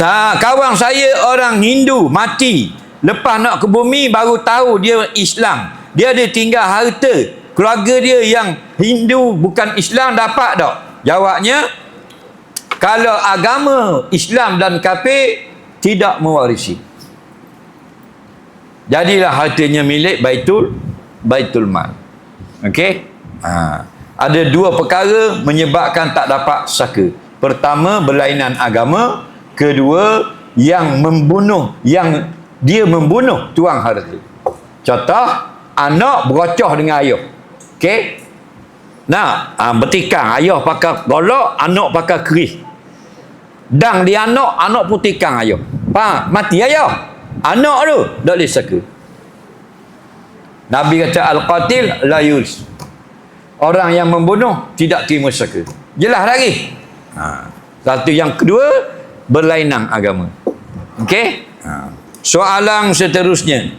Sa kawan saya orang Hindu mati lepas nak ke bumi baru tahu dia Islam. Dia ada tinggal harta. Keluarga dia yang Hindu bukan Islam dapat tak? Jawabnya kalau agama Islam dan kafir tidak mewarisi. Jadilah hartanya milik Baitul Baitul Mal. Okey? Ha. Ada dua perkara menyebabkan tak dapat saka. Pertama berlainan agama, kedua yang membunuh yang dia membunuh tuang harta. Contoh anak berocoh dengan ayah. Okey? Nah, ha, bertikang ayah pakai golok, anak pakai keris. Dang di anak, anak pun tikang ayah. Faham? Mati ayah. Anak tu tak boleh saka. Nabi kata al-qatil la yuris. Orang yang membunuh tidak terima saka. Jelas lagi? Ha. Satu yang kedua berlainan agama. Okey? Ha. Soalan seterusnya.